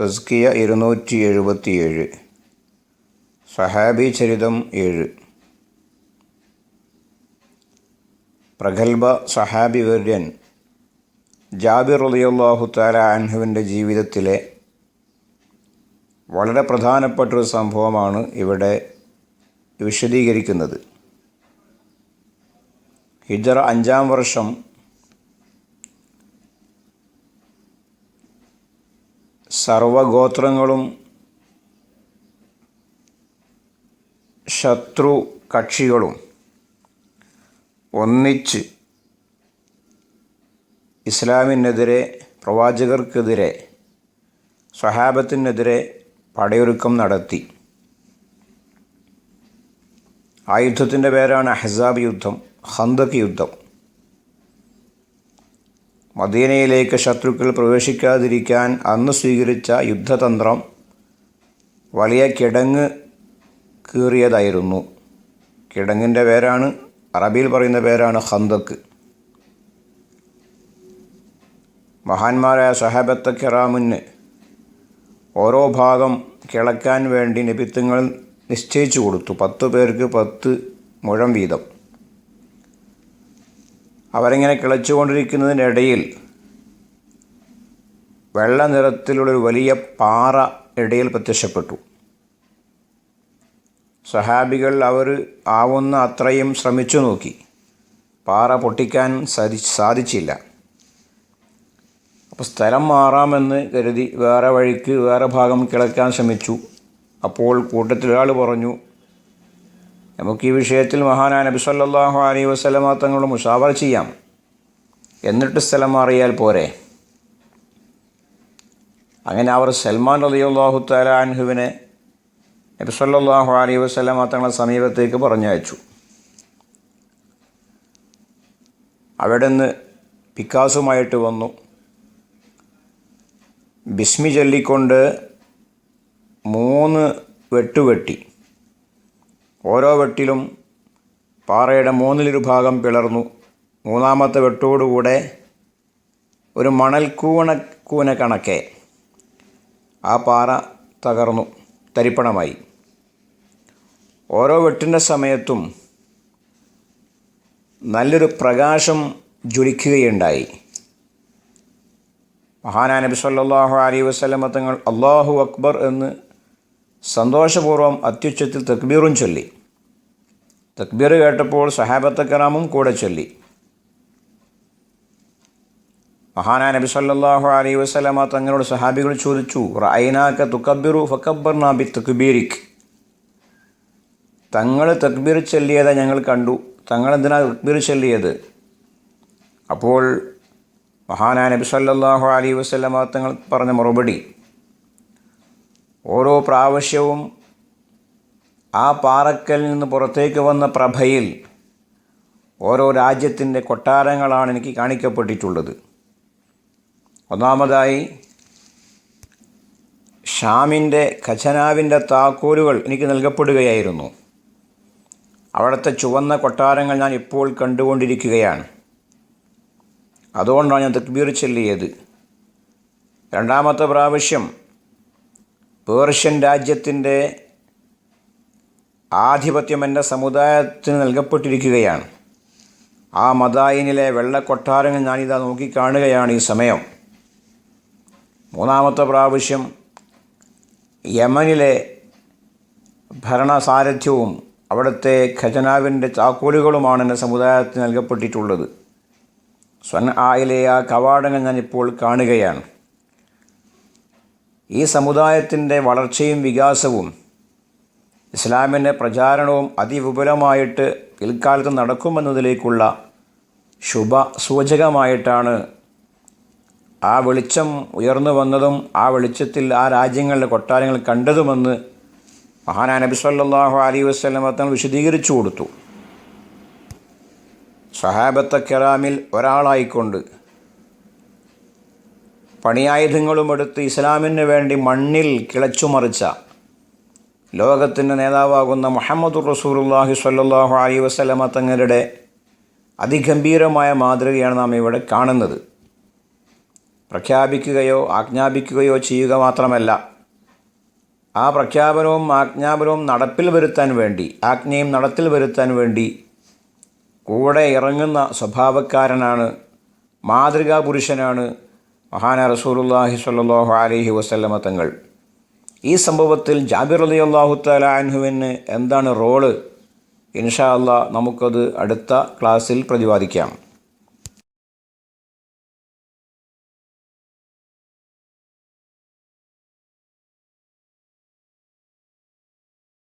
തസ്കിയ ഇരുന്നൂറ്റി എഴുപത്തിയേഴ് സഹാബി ചരിതം ഏഴ്. പ്രഗത്ഭ സഹാബി വര്യൻ ജാബിർ റളിയല്ലാഹു താല അൻഹുവിന്റെ ജീവിതത്തിലെ വളരെ പ്രധാനപ്പെട്ടൊരു സംഭവമാണ് ഇവിടെ വിശദീകരിക്കുന്നത്. ഹിജറ അഞ്ചാം വർഷം സർവഗോത്രങ്ങളും ശത്രു കക്ഷികളും ഒന്നിച്ച് ഇസ്ലാമിനെതിരെ പ്രവാചകർക്കെതിരെ സ്വഹാബത്തിനെതിരെ പടയൊരുക്കം നടത്തി. ആ യുദ്ധത്തിന്റെ പേരാണ് അഹസാബ് യുദ്ധം ഹന്തക് യുദ്ധം. മദീനയിലേക്ക് ശത്രുക്കൾ പ്രവേശിക്കാതിരിക്കാൻ അന്ന് സ്വീകരിച്ച യുദ്ധതന്ത്രം വലിയ കിടങ്ങ് കീറിയതായിരുന്നു. കിടങ്ങിന്റെ പേരാണ് അറബിയിൽ പറയുന്ന പേരാണ് ഹന്തക്ക് മഹാന്മാരായ സഹാബത്ത കിറാമിന് ഓരോ ഭാഗം കിളക്കാൻ വേണ്ടി നിബിത്തങ്ങൾ നിശ്ചയിച്ചു കൊടുത്തു. പത്ത് പേർക്ക് പത്ത് മുഴം വീതം. അവരിങ്ങനെ കിളച്ചുകൊണ്ടിരിക്കുന്നതിനിടയിൽ വെള്ള നിറത്തിലുള്ളൊരു വലിയ പാറ ഇടയിൽ പ്രത്യക്ഷപ്പെട്ടു. സഹാബികൾ അവർ ആവുന്ന അത്രയും ശ്രമിച്ചു നോക്കി. പാറ പൊട്ടിക്കാൻ സാധി സാധിച്ചില്ല. അപ്പോൾ സ്ഥലം മാറാമെന്ന് കരുതി വേറെ വഴിക്ക് വേറെ ഭാഗം കിളക്കാൻ ശ്രമിച്ചു. അപ്പോൾ കൂട്ടത്തിലൊരാൾ പറഞ്ഞു നമുക്ക് ഈ വിഷയത്തിൽ മഹാനാ നബി സല്ലാഹു അലൈ വസല്ലമ തങ്ങളോട് മുഷാവർ ചെയ്യാം. എന്നിട്ട് സ്ഥലം മാറിയാൽ പോരെ? അങ്ങനെ അവർ സൽമാൻ റളിയല്ലാഹു തലാൻഹുവിനെ നബി സല്ലാഹു അലൈഹി വസല്ലമ തങ്ങളുടെ സമീപത്തേക്ക് പറഞ്ഞയച്ചു. അവിടെ നിന്ന് പിക്കാസുമായിട്ട് വന്നു. ബിസ്മി ചൊല്ലിക്കൊണ്ട് മൂന്ന് വെട്ടുവെട്ടി ഓരോ വെട്ടിലും പാറയുടെ മൂന്നിലൊരു ഭാഗം പിളർന്നു. മൂന്നാമത്തെ വെട്ടോടുകൂടെ ഒരു മണൽക്കൂണ കൂന കണക്കെ ആ പാറ തകർന്നു. തരിപ്പണമായി. ഓരോ വെട്ടിന്റെ സമയത്തും നല്ലൊരു പ്രകാശം ജ്വലിക്കുകയുണ്ടായി. മഹാനാ നബി സല്ലല്ലാഹു അലൈഹി വസല്ലമ തങ്ങൾ അള്ളാഹു അക്ബർ എന്ന് സന്തോഷപൂർവം അത്യുച്ചത്തിൽ തക്ബീറും ചൊല്ലി. തക്ബീർ കേട്ടപ്പോൾ സഹാബത്തക്കറാമും കൂടെ ചൊല്ലി. മഹാനാ നബി സല്ലാഹു അലൈ വസല്ലമ തങ്ങളോട് സഹാബികൾ ചോദിച്ചു റൈനാക്ക തുക്കബിറു ഫക്കബർ നാബി തക്ബീരിക് തങ്ങൾ തക്ബീർ ചൊല്ലിയതാ ഞങ്ങൾ കണ്ടു. തങ്ങൾ എന്തിനാ തക്ബീർ ചൊല്ലിയത്? അപ്പോൾ മഹാനാ നബി സല്ലാഹു അലൈ വസല്ലമ തങ്ങൾ പറഞ്ഞ മറുപടി ഓരോ പ്രാവശ്യവും ആ പാറക്കൽ നിന്ന് പുറത്തേക്ക് വന്ന പ്രഭയിൽ ഓരോ രാജ്യത്തിന്റെ കൊട്ടാരങ്ങളാണ് എനിക്ക് കാണിക്കപ്പെട്ടിട്ടുള്ളത്. ഒന്നാമതായി ഷാമിന്റെ ഖജനാവിന്റെ താക്കോലുകൾ എനിക്ക് നൽകപ്പെടുകയായിരുന്നു. അവിടുത്തെ ചുവന്ന കൊട്ടാരങ്ങൾ ഞാൻ ഇപ്പോൾ കണ്ടുകൊണ്ടിരിക്കുകയാണ്. അതുകൊണ്ടാണ് ഞാൻ തക്ബീർ ചൊല്ലിയത്. രണ്ടാമത്തെ പ്രാവശ്യം പേർഷ്യൻ രാജ്യത്തിന്റെ ആധിപത്യം എന്റെ സമുദായത്തിന് നൽകപ്പെട്ടിരിക്കുകയാണ്. ആ മദായിനിലെ വെള്ളക്കൊട്ടാരങ്ങൾ ഞാനിതാ നോക്കിക്കാണുകയാണ് ഈ സമയം. മൂന്നാമത്തെ പ്രാവശ്യം യമനിലെ ഭരണസാരഥ്യവും അവിടുത്തെ ഖജനാവിന്റെ ചാക്കോലുകളുമാണ് എന്റെ സമുദായത്തിന് നൽകപ്പെട്ടിട്ടുള്ളത്. സ്വൻ ആയിലെ ആ കവാടങ്ങൾ ഞാനിപ്പോൾ കാണുകയാണ്. ഈ സമുദായത്തിന്റെ വളർച്ചയും വികാസവും ഇസ്ലാമിന്റെ പ്രചാരണവും അതിവിപുലമായിട്ട് പിൽക്കാലത്ത് നടക്കുമെന്നതിലേക്കുള്ള ശുഭ സൂചകമായിട്ടാണ് ആ വെളിച്ചം ഉയർന്നു വന്നതും ആ വെളിച്ചത്തിൽ ആ രാജ്യങ്ങളുടെ കൊട്ടാരങ്ങൾ കണ്ടതുമെന്ന് മഹാനാ നബി സല്ലാഹു അലൈഹി വസ്ലം തങ്ങൾ വിശദീകരിച്ചു കൊടുത്തു. സഹാബത്ത കെറാമിൽ ഒരാളായിക്കൊണ്ട് പണിയായുധങ്ങളുമെടുത്ത് ഇസ്ലാമിന് വേണ്ടി മണ്ണിൽ കിളച്ചുമറിച്ച ലോകത്തിന്റെ നേതാവാകുന്ന മുഹമ്മദ് റസൂലുള്ളാഹി സ്വല്ലല്ലാഹു അലൈ വസ്ലമ തങ്ങളുടെ അതിഗംഭീരമായ മാതൃകയാണ് നാം ഇവിടെ കാണുന്നത്. പ്രഖ്യാപിക്കുകയോ ആജ്ഞാപിക്കുകയോ ചെയ്യുക മാത്രമല്ല ആ പ്രഖ്യാപനവും ആജ്ഞാപനവും നടപ്പിൽ വരുത്താൻ വേണ്ടി ആജ്ഞയും നടത്തിൽ വരുത്താൻ വേണ്ടി കൂടെ ഇറങ്ങുന്ന സ്വഭാവക്കാരനാണ് മാതൃകാ പുരുഷനാണ് മഹാന റസൂലുല്ലാഹി സ്വല്ലല്ലാഹു അലൈഹി വസ്ലമ തങ്ങൾ. ഈ സംഭവത്തിൽ ജാബിർ അലി അള്ളാഹു തലാൻഹുവിന് എന്താണ് റോൾ? ഇൻഷാ അല്ലാ നമുക്കത് അടുത്ത ക്ലാസ്സിൽ പ്രതിപാദിക്കാം.